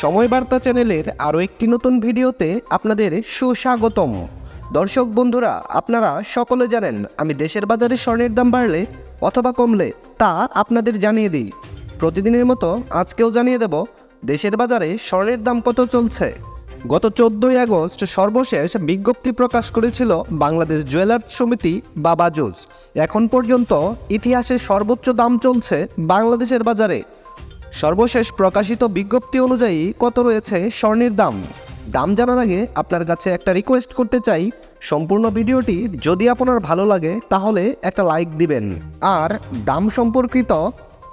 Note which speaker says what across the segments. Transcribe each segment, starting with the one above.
Speaker 1: সময় বার্তা চ্যানেলের আরও একটি নতুন ভিডিওতে আপনাদের সুস্বাগতম। দর্শক বন্ধুরা, আপনারা সকলে জানেন, আমি দেশের বাজারে স্বর্ণের দাম বাড়লে অথবা কমলে তা আপনাদের জানিয়ে দিই। প্রতিদিনের মতো আজকেও জানিয়ে দেব, দেশের বাজারে স্বর্ণের দাম কত চলছে। গত চোদ্দই আগস্ট সর্বশেষ বিজ্ঞপ্তি প্রকাশ করেছিল বাংলাদেশ জুয়েলার্স সমিতি বা বাজুস এখন পর্যন্ত ইতিহাসে সর্বোচ্চ দাম চলছে বাংলাদেশের বাজারে। সর্বশেষ প্রকাশিত বিজ্ঞপ্তি অনুযায়ী কত রয়েছে স্বর্ণের দাম? দাম জানার আগে আপনার কাছে একটা রিকোয়েস্ট করতে চাই। সম্পূর্ণ ভিডিওটি যদি আপনার ভালো লাগে, তাহলে একটা লাইক দিবেন। আর দাম সম্পর্কিত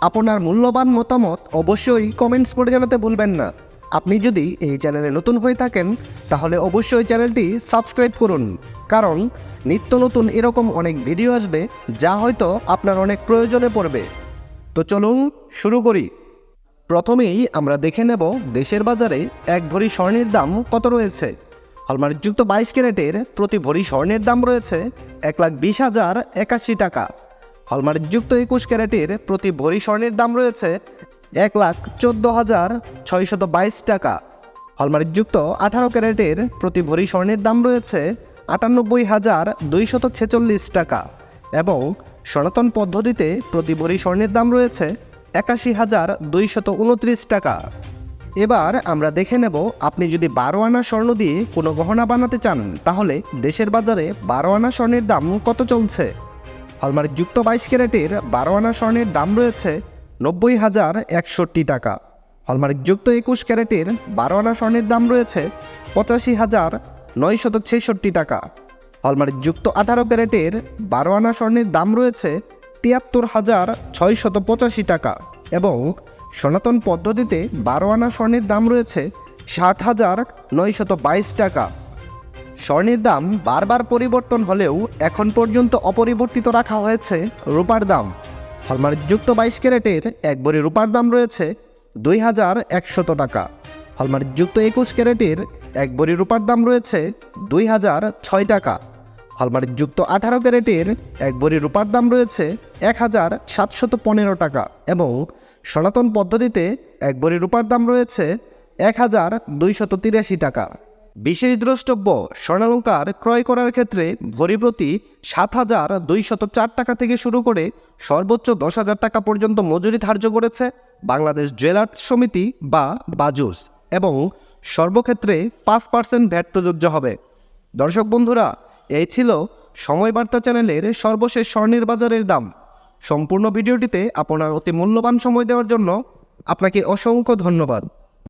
Speaker 1: আপনার মূল্যবান মতামত অবশ্যই কমেন্টস করে জানাতে ভুলবেন না। আপনি যদি এই চ্যানেলে নতুন হয়ে থাকেন, তাহলে অবশ্যই চ্যানেলটি সাবস্ক্রাইব করুন। কারণ নিত্য নতুন এরকম অনেক ভিডিও আসবে, যা হয়তো আপনার অনেক প্রয়োজনে পড়বে। তো চলুন শুরু করি। প্রথমেই আমরা দেখে নেব দেশের বাজারে এক ভরি স্বর্ণের দাম কত রয়েছে। হলমার্কযুক্ত বাইশ ক্যারেটের প্রতি ভরি স্বর্ণের দাম রয়েছে এক লাখ বিশ হাজার একাশি টাকা। হলমার্কযুক্ত একুশ ক্যারেটের প্রতি ভরি স্বর্ণের দাম রয়েছে এক লাখ চোদ্দ হাজার ছয়শত বাইশ টাকা। হলমার্কযুক্ত আঠারো ক্যারেটের প্রতি ভরি স্বর্ণের দাম রয়েছে আটানব্বই হাজার দুইশত ছেচল্লিশ টাকা এবং সনাতন পদ্ধতিতে প্রতি ভরি স্বর্ণের দাম রয়েছে একাশি হাজার দুইশত উনত্রিশ টাকা। এবার আমরা দেখে নেব, আপনি যদি বারো আনা স্বর্ণ দিয়ে কোনো গহনা বানাতে চান, তাহলে দেশের বাজারে বারো আনা স্বর্ণের দাম কত চলছে? হলমার্কযুক্ত বাইশ ক্যারেটের বারো আনা স্বর্ণের দাম রয়েছে নব্বই হাজার একষট্টি টাকা। হলমার্কযুক্ত একুশ ক্যারেটের বারো আনা স্বর্ণের দাম রয়েছে পঁচাশি হাজার নয়শত ছেষট্টি টাকা। হলমার্কযুক্ত আঠারো ক্যারেটের বারো আনা স্বর্ণের দাম রয়েছে তিয়াত্তর হাজার ছয়শত পঁচাশি টাকা এবং সনাতন পদ্ধতিতে বারো আনা স্বর্ণের দাম রয়েছে ষাট হাজার নয়শত বাইশ টাকা। স্বর্ণের দাম বারবার পরিবর্তন হলেও এখন পর্যন্ত অপরিবর্তিত রাখা হয়েছে রূপার দাম। হলমার্কযুক্ত বাইশ ক্যারেটের এক ভরি রূপার দাম রয়েছে দুই হাজার একশত টাকা। হলমার্কযুক্ত একুশ ক্যারেটের এক ভরি রূপার দাম রয়েছে দুই হাজার ছয় টাকা। হলমার্কযুক্ত আঠারো ক্যারেটের এক ভরি রূপার দাম রয়েছে এক হাজার সাতশত পনেরো টাকা এবং সনাতন পদ্ধতিতে এক ভরি রূপার দাম রয়েছে এক হাজার দুইশত তিরাশি টাকা। বিশেষ দ্রষ্টব্য, স্বর্ণালঙ্কার ক্রয় করার ক্ষেত্রে ভরি প্রতি সাত হাজার দুইশত চার টাকা থেকে শুরু করে সর্বোচ্চ দশ হাজার টাকা পর্যন্ত মজুরি ধার্য করেছে বাংলাদেশ জুয়েলার্স সমিতি বা বাজুস এবং সর্বক্ষেত্রে পাঁচ পার্সেন্ট ভ্যাট প্রযোজ্য হবে। দর্শক বন্ধুরা এই ছিল সময় বার্তা চ্যানেলের সর্বশেষ স্বর্ণের বাজারের দাম। সম্পূর্ণ ভিডিওটিতে আপনার অতি মূল্যবান সময় দেওয়ার জন্য আপনাকে অসংখ্য ধন্যবাদ।